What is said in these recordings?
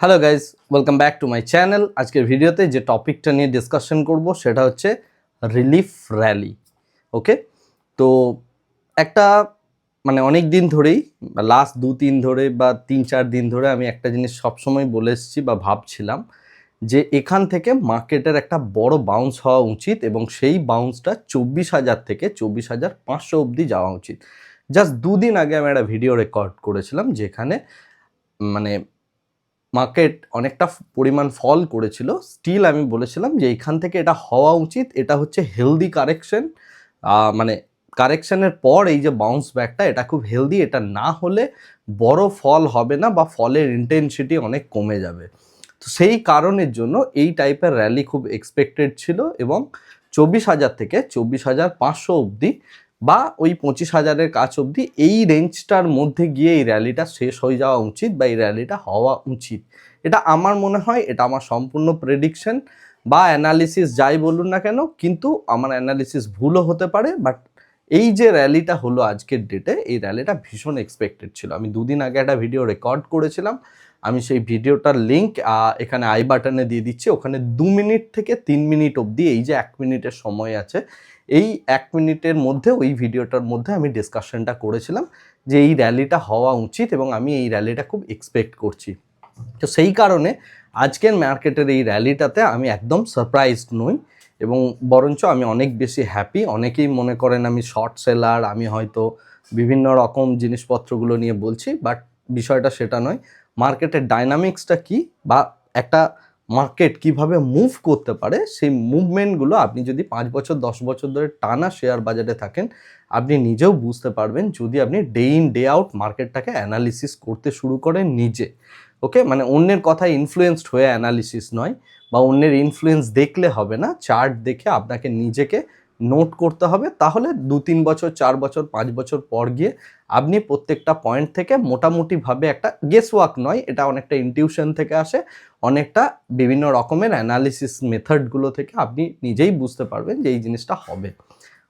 Hello guys welcome back to my channel আজকের ভিডিওতে যে টপিকটা নিয়ে ডিসকাশন করব, সেটা হচ্ছে রিলিফ র্যালি ওকে তো একটা মানে অনেক দিন ধরেই লাস্ট দু তিন ধরে বা তিন চার দিন ধরে আমি একটা জিনিস সবসময় বলে এসেছি বা ভাবছিলাম যে এখান থেকে মার্কেটের একটা বড় বাউন্স হওয়া উচিত এবং সেই বাউন্সটা চব্বিশ হাজার থেকে চব্বিশ হাজার পাঁচশো অবধি যাওয়া উচিত। জাস্ট দুদিন আগে আমি একটা ভিডিও রেকর্ড করেছিলাম যেখানে মানে মার্কেট অনেকটা পরিমাণ ফল করেছিল। স্টিল আমি বলেছিলাম যে এখান থেকে এটা হওয়া উচিত। এটা হচ্ছে হেলদি কারেকশন মানে কারেকশনের পর এই যে বাউন্স ব্যাকটা এটা খুব হেলদি এটা না হলে বড় ফল হবে না বা ফলের ইন্টেনসিটি অনেক কমে যাবে। তো সেই কারণের জন্য এই টাইপের র্যালি খুব এক্সপেক্টেড ছিল এবং চব্বিশ হাজার থেকে চব্বিশ হাজার পাঁচশো অবধি বা ওই পঁচিশ হাজারের কাছ অবধি এই রেঞ্জটার মধ্যে গিয়ে এই র্যালিটা শেষ হয়ে যাওয়া উচিত বা এই র্যালিটা হওয়া উচিত। এটা আমার মনে হয়, এটা আমার সম্পূর্ণ প্রেডিকশন বা অ্যানালিসিস যাই বলুন না কেন, কিন্তু আমার অ্যানালিসিস ভুলও হতে পারে বাট এই যে র্যালিটা হলো আজকের ডেটে এই র্যালিটা ভীষণ এক্সপেক্টেড ছিল। আমি দুদিন আগে একটা ভিডিও রেকর্ড করেছিলাম। আমি সেই ভিডিওটার লিঙ্ক এখানে আই বাটনে দিয়ে দিচ্ছি। ওখানে দু মিনিট থেকে তিন মিনিট অবধি এই যে এক মিনিটের সময় আছে এই এক মিনিটের মধ্যে, ওই ভিডিওটার মধ্যে আমি ডিসকাশনটা করেছিলাম যে এই র্যালিটা হওয়া উচিত এবং আমি এই র্যালিটা খুব এক্সপেক্ট করছি। তো সেই কারণে আজকের মার্কেটের এই র্যালিটাতে আমি একদম সারপ্রাইজড নই এবং বরঞ্চ আমি অনেক বেশি হ্যাপি অনেকেই মনে করেন আমি শর্ট সেলার আমি হয়তো বিভিন্ন রকম জিনিসপত্রগুলো নিয়ে বলছি বাট বিষয়টা সেটা নয়। মার্কেটের ডাইনামিক্সটা কি? বা একটা মার্কেট কীভাবে মুভ করতে পারে, সেই মুভমেন্টগুলো আপনি যদি পাঁচ বছর, দশ বছর ধরে টানা শেয়ার বাজারে থাকেন, আপনি নিজেও বুঝতে পারবেন যদি আপনি ডে ইন ডে আউট মার্কেটটাকে অ্যানালিসিস করতে শুরু করেন নিজে। ওকে মানে অন্যের কথায় ইনফ্লুয়েসড হয়ে অ্যানালিসিস নয় বা অন্যের ইনফ্লুয়েন্স দেখলে হবে না চার্ট দেখে আপনাকে নিজেকে নোট করতে হবে, তাহলে দু তিন বছর, চার বছর, পাঁচ বছর পর গিয়ে আপনি প্রত্যেকটা পয়েন্ট থেকে মোটামুটিভাবে একটা গেস ওয়ার্ক নয়, এটা অনেকটা ইনটিউশন থেকে আসে, অনেকটা বিভিন্ন রকমের অ্যানালিসিস মেথডগুলো থেকে আপনি নিজেই বুঝতে পারবেন যে এই জিনিসটা হবে।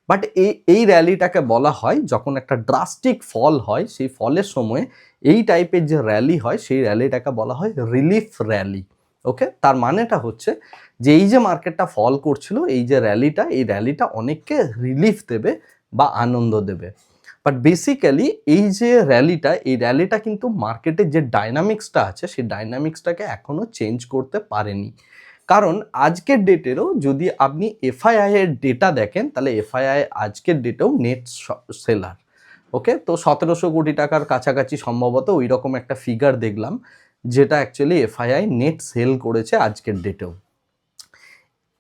বাট এই এই র্যালিটাকে বলা হয়, যখন একটা ড্রাস্টিক ফল হয়, সেই ফলের সময় এই টাইপের যে র্যালি হয়, সেই র্যালিটাকে বলা হয় রিলিফ র্যালি ওকে তার মানেটা হচ্ছে যে এই যে মার্কেটটা ফল করছিল, এই যে র্যালিটা এই র্যালিটা অনেককে রিলিফ দেবে বা আনন্দ দেবে। বাট বেসিক্যালি এই যে র্যালিটা এই র্যালিটা কিন্তু মার্কেটের যে ডাইনামিক্সটা আছে, সেই ডাইনামিক্সটাকে এখনও চেঞ্জ করতে পারেনি। কারণ আজকের ডেটেরও যদি আপনি এফআইআই এর ডেটা দেখেন, তাহলে এফআইআই আজকের ডেটেও নেট সেলার ওকে তো সতেরোশো কোটি টাকার কাছাকাছি সম্ভবত ওই রকম একটা ফিগার দেখলাম। যেটা অ্যাকচুয়ালি এফআইআই নেট সেল করেছে আজকের ডেটেও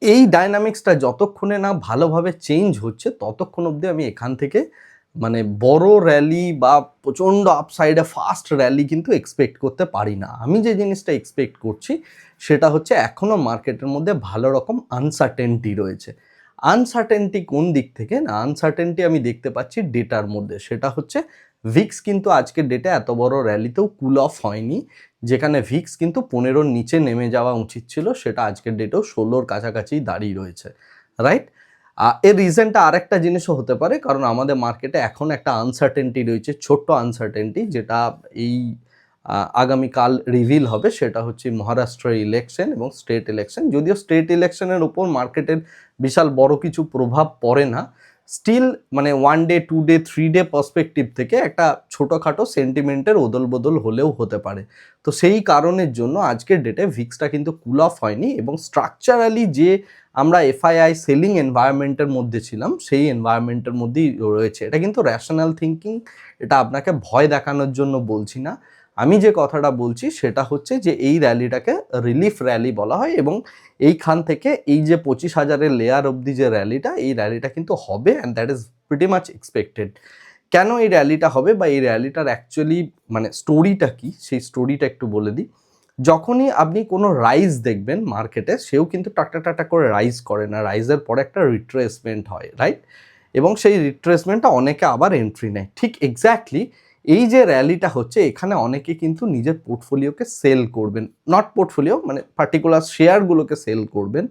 এই ডাইনামিক্সটা যতক্ষণে না ভালোভাবে চেঞ্জ হচ্ছে, ততক্ষণ অবধি আমি এখান থেকে মানে বড় র্যালি বা প্রচণ্ড আপসাইডে ফাস্ট র্যালি কিন্তু এক্সপেক্ট করতে পারি না। আমি যে জিনিসটা এক্সপেক্ট করছি, সেটা হচ্ছে এখনও মার্কেটের মধ্যে ভালো রকম আনসার্টেনটি রয়েছে। আনসার্টেনটি কোন দিক থেকে? না আনসার্টেনটি আমি দেখতে পাচ্ছি ডেটার মধ্যে। সেটা হচ্ছে ভিক্স কিন্তু আজকের ডেটে এত বড় র্যালিতেও কুল অফ হয়নি। যেখানে ভিক্স কিন্তু পনেরোর নিচে নেমে যাওয়া উচিত ছিল, সেটা আজকের ডেটেও ষোলোর কাছাকাছি দাঁড়িয়ে রয়েছে রাইট এর রিজনটা আরেকটা জিনিসও হতে পারে, কারণ আমাদের মার্কেটে এখন একটা আনসার্টেনটি রয়েছে, ছোট্ট আনসার্টেনটি যেটা এই আগামীকাল রিভিল হবে, সেটা হচ্ছে মহারাষ্ট্রের ইলেকশন এবং স্টেট ইলেকশন যদিও স্টেট ইলেকশনের উপর মার্কেটের বিশাল বড় কিছু প্রভাব পড়ে না স্টিল মানে one day two day three day perspective থেকে একটা ছোটোখাটো সেন্টিমেন্টের ওদল বদল হলেও হতে পারে। তো সেই কারণের জন্য আজকের ডেটে ভিক্সটা কিন্তু কুল অফ হয়নি এবং স্ট্রাকচারালি যে আমরা এফআইআই সেলিং এনভায়রনমেন্টের মধ্যে ছিলাম, সেই এনভায়রনমেন্টের মধ্যেই রয়েছে। এটা কিন্তু র্যাশনাল থিঙ্কিং এটা আপনাকে ভয় দেখানোর জন্য বলছি না। আমি যে কথাটা বলছি সেটা হচ্ছে যে এই র্যালিটাকে রিলিফ র্যালি বলা হয় এবং এইখান থেকে এই যে পঁচিশ হাজারের লেয়ার অবধি যে র্যালিটা, এই র্যালিটা কিন্তু হবে and that is pretty much expected কেন এই র্যালিটা হবে বা এই র্যালিটার অ্যাকচুয়ালি মানে স্টোরিটা কি, সেই স্টোরিটা একটু বলে দিই। যখনই আপনি কোনো রাইজ দেখবেন মার্কেটে সেও কিন্তু টাটা টাটা করে রাইজ করে না। রাইজের পরে একটা রিট্রেসমেন্ট হয় রাইট এবং সেই রিট্রেসমেন্টটা অনেকে আবার এন্ট্রি নেয়। ঠিক এক্স্যাক্টলি এই যে র্যালিটা হচ্ছে, এখানে অনেকে কিন্তু নিজের পোর্টফোলিওকে সেল করবেন। নট পোর্টফোলিও মানে পার্টিকুলার শেয়ারগুলোকে সেল করবেন।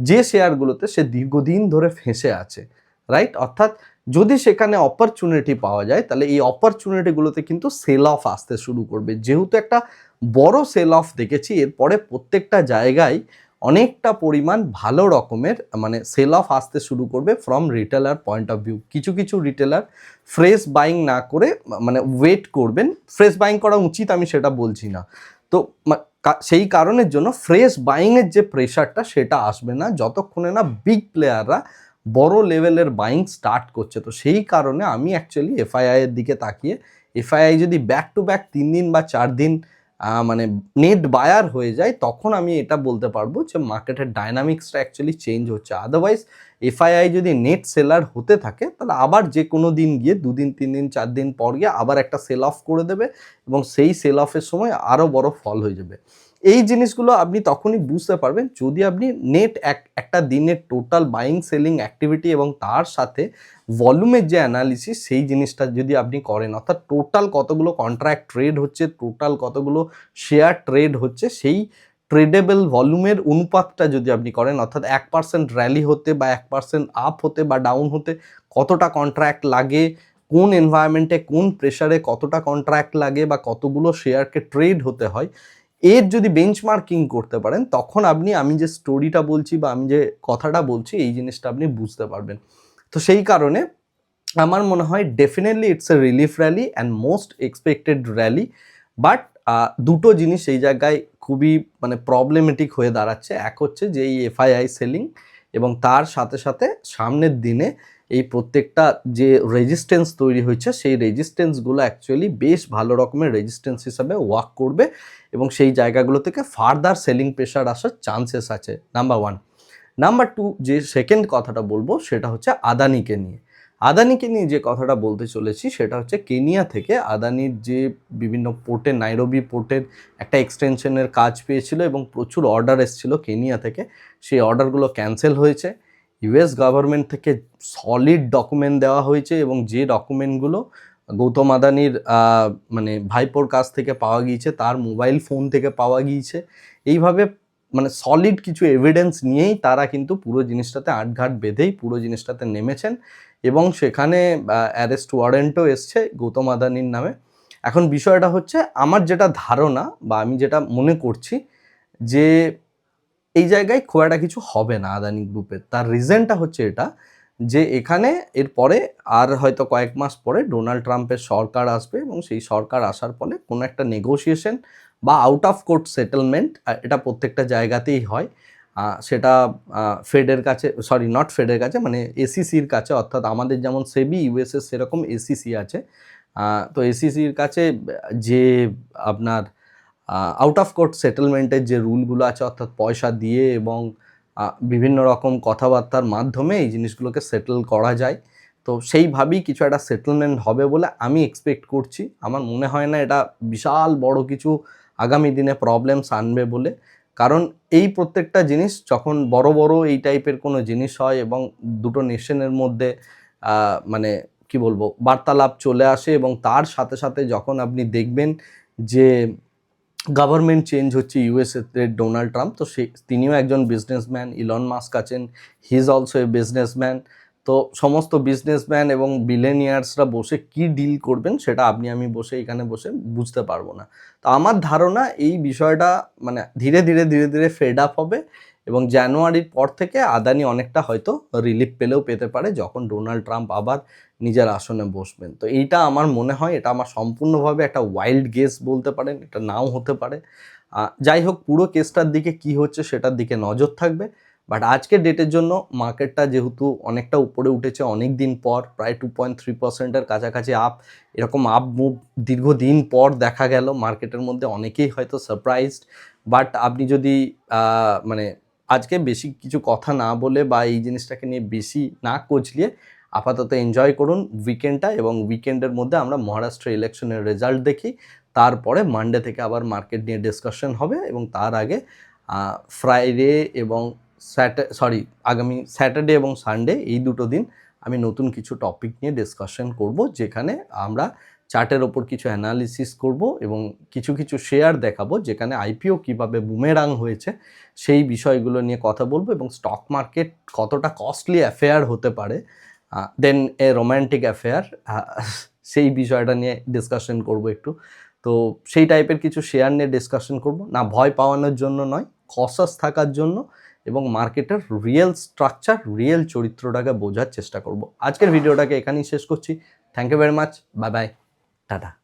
যে শেয়ারগুলোতে সে দীর্ঘদিন ধরে ফেঁসে আছে রাইট অর্থাৎ যদি সেখানে অপরচুনিটি পাওয়া যায়, তাহলে এই অপরচুনিটিগুলোতে কিন্তু সেল অফ আসতে শুরু করবে। যেহেতু একটা বড় সেল অফ দেখেছি, এরপরে প্রত্যেকটা জায়গায় অনেকটা পরিমাণ ভালো রকমের মানে সেল অফ আসতে শুরু করবে from retailer point of view কিছু কিছু রিটেলার ফ্রেশ বাইং না করে মানে ওয়েট করবেন। ফ্রেশ বাইং করা উচিত আমি সেটা বলছি না। তো সেই কারণের জন্য ফ্রেশ বাইংয়ের যে প্রেশারটা সেটা আসবে না। যতক্ষণে না বিগ প্লেয়াররা বড় লেভেলের বাইং স্টার্ট করছে। তো সেই কারণে আমি অ্যাকচুয়ালি এফআইআই এর দিকে তাকিয়ে এফআইআই যদি ব্যাক টু ব্যাক তিন দিন বা চার দিন মানে নেট বায়ার হয়ে যায়, তখন আমি এটা বলতে পারব যে মার্কেটের ডাইনামিক্সটা অ্যাকচুয়ালি চেঞ্জ হচ্ছে। আদারওয়াইজ এফআইআই যদি নেট সেলার হতে থাকে, তাহলে আবার যে কোনো দিন গিয়ে দুদিন, তিন দিন, চার দিন পর গিয়ে আবার একটা সেল অফ করে দেবে এবং সেই সেল অফের সময় আরও বড় ফল হয়ে যাবে। এই জিনিসগুলো আপনি তখনই বুঝতে পারবেন যদি আপনি নেট এক, একটা দিনের টোটাল বাইং সেলিং অ্যাক্টিভিটি এবং তার সাথে ভলিউমের যে অ্যানালিসিস সেই জিনিসটা যদি আপনি করেন, অর্থাৎ টোটাল কতগুলো কন্ট্রাক্ট ট্রেড হচ্ছে টোটাল কতগুলো শেয়ার ট্রেড হচ্ছে, সেই ট্রেডেবল ভলিউমের অনুপাতটা যদি আপনি করেন, অর্থাৎ এক পার্সেন্ট র্যালি হতে বা এক পার্সেন্ট আপ হতে বা ডাউন হতে, কতটা কন্ট্রাক্ট লাগে, কোন এনভায়রনমেন্টে কোন প্রেশারে কতটা কন্ট্রাক্ট লাগে বা কতগুলো শেয়ারকে ট্রেড হতে হয় এর যদি বেঞ্চমার্কিং করতে পারেন, তখন আপনি, আমি যে স্টোরিটা বলছি বা আমি যে কথাটা বলছি, এই জিনিসটা আপনি বুঝতে পারবেন। তো সেই কারণে আমার মনে হয় definitely it's a relief rally and most expected rally but দুটো জিনিস এই জায়গায় খুবই মানে প্রবলেমেটিক হয়ে দাঁড়াচ্ছে। এক হচ্ছে যে এই এফআইআই সেলিং এবং তার সাথে সাথে সামনের দিনে এই প্রত্যেকটা যে রেজিস্ট্যান্স তৈরি হয়েছে, সেই রেজিস্ট্যান্সগুলো অ্যাকচুয়ালি বেশ ভালো রকমের রেজিস্ট্যান্স হিসাবে ওয়ার্ক করবে এবং সেই জায়গাগুলো থেকে ফার্দার সেলিং প্রেশার আসার চান্সেস আছে নাম্বার ওয়ান নাম্বার টু যে সেকেন্ড কথাটা বলব, সেটা হচ্ছে আদানিকে নিয়ে। আদানিকে নিয়ে যে কথাটা বলতে চলেছি, সেটা হচ্ছে কেনিয়া থেকে আদানির যে বিভিন্ন পোর্টে নাইরবি পোর্টের একটা এক্সটেনশনের কাজ পেয়েছিল এবং প্রচুর অর্ডার এসেছিল কেনিয়া থেকে। সেই অর্ডারগুলো ক্যান্সেল হয়েছে। ইউএস গভর্নমেন্ট থেকে সলিড ডকুমেন্ট দেওয়া হয়েছে এবং যে ডকুমেন্টগুলো গৌতম আদানির মানে ভাইপোর কাছ থেকে পাওয়া গিয়েছে, তার মোবাইল ফোন থেকে পাওয়া গিয়েছে, এইভাবে মানে সলিড কিছু এভিডেন্স নিয়েই তারা কিন্তু পুরো জিনিসটাতে আটঘাট বেঁধেই পুরো জিনিসটাতে নেমেছেন এবং সেখানে অ্যারেস্ট ওয়ারেন্টও এসছে গৌতম আদানির নামে। এখন বিষয়টা হচ্ছে, আমার যেটা ধারণা বা আমি যেটা মনে করছি যে এই জায়গায় খুব একটা কিছু হবে না আদানি গ্রুপের তার রিজনটা হচ্ছে এটা যে এখানে এরপরে আর হয়তো কয়েক মাস পরে ডোনাল্ড ট্রাম্পের সরকার আসবে এবং সেই সরকার আসার ফলে কোনো একটা নেগোসিয়েশন বা আউট অফ কোর্ট সেটেলমেন্ট এটা প্রত্যেকটা জায়গাতেই হয়। সেটা ফেডের কাছে সরি নট ফেডের কাছে মানে এসিসির কাছে, অর্থাৎ আমাদের যেমন সেবি ইউএসএ সেরকম এসিসি আছে। তো এসিসির কাছে যে আপনার আউট অফ কোর্ট সেটেলমেন্টের যে রুলগুলো আছে, অর্থাৎ পয়সা দিয়ে এবং বিভিন্ন রকম কথাবার্তার মাধ্যমে এই জিনিসগুলোকে সেটেল করা যায়। তো সেইভাবেই কিছু একটা সেটেলমেন্ট হবে বলে আমি এক্সপেক্ট করছি। আমার মনে হয় না এটা বিশাল বড় কিছু আগামী দিনে প্রবলেমস আনবে বলে। কারণ এই প্রত্যেকটা জিনিস যখন বড় বড় এই টাইপের কোনো জিনিস হয় এবং দুটো নেশনের মধ্যে মানে কি বলব, বার্তালাপ চলে আসে এবং তার সাথে সাথে যখন আপনি দেখবেন যে গভর্নমেন্ট চেঞ্জ হচ্ছে ইউএসএতে ডোনাল্ড ট্রাম্প তো সে, তিনিও একজন বিজনেসম্যান ইলন মাস্ক আছেন he is also a businessman তো সমস্ত বিজনেসম্যান এবং বিলেনিয়ার্সরা বসে কি ডিল করবেন সেটা আপনি, আমি বসে এখানে বসে বুঝতে পারব না। তো আমার ধারণা এই বিষয়টা মানে ধীরে ধীরে ধীরে ধীরে ফেড আপ হবে এবং জানুয়ারির পর থেকে আদানি অনেকটা হয়তো রিলিফ পেলেও পেতে পারে যখন ডোনাল্ড ট্রাম্প আবার নিজের আসনে বসবেন। তো এইটা আমার মনে হয়, এটা আমার সম্পূর্ণভাবে একটা ওয়াইল্ড গেস বলতে পারেন, এটা নাও হতে পারে। যাই হোক, পুরো কেসটার দিকে কি হচ্ছে সেটার দিকে নজর থাকবে। বাট আজকের ডেটের জন্য মার্কেটটা যেহেতু অনেকটা উপরে উঠেছে, অনেক দিন পর, প্রায় টু পয়েন্ট থ্রি পার্সেন্টের কাছাকাছি আপ এরকম আপ মুভ দীর্ঘদিন পর দেখা গেল। মার্কেটের মধ্যে অনেকেই হয়তো সারপ্রাইজড বাট আপনি যদি মানে আজকে বেশি কিছু কথা না বলে বা এই জিনিসটাকে নিয়ে বেশি না কচলিয়ে আপাতত এনজয় করুন উইকেন্ডটা এবং উইকেন্ডের মধ্যে আমরা মহারাষ্ট্র ইলেকশনের রেজাল্ট দেখি। তারপরে মানডে থেকে আবার মার্কেট নিয়ে ডিসকাশন হবে এবং তার আগে ফ্রাইডে এবং স্যাটার সরি আগামী স্যাটারডে এবং সানডে এই দুটো দিন আমি নতুন কিছু টপিক নিয়ে ডিসকাশন করব যেখানে আমরা চার্টের ওপর কিছু অ্যানালিসিস করব এবং কিছু কিছু শেয়ার দেখাবো যেখানে আইপিও কীভাবে বুমেরাং হয়েছে, সেই বিষয়গুলো নিয়ে কথা বলব এবং স্টক মার্কেট কতটা কস্টলি অ্যাফেয়ার হতে পারে দেন এ রোম্যান্টিক অ্যাফেয়ার সেই বিষয়টা নিয়ে ডিসকাশন করব একটু। তো সেই টাইপের কিছু শেয়ার নিয়ে ডিসকাশন করব। না, ভয় পাওয়ানোর জন্য নয় কসাস থাকার জন্য এবং মার্কেটের রিয়েল স্ট্রাকচার রিয়েল চরিত্রটাকে বোঝার চেষ্টা করব। আজকের ভিডিওটাকে এখানেই শেষ করছি। Thank you very much bye bye tata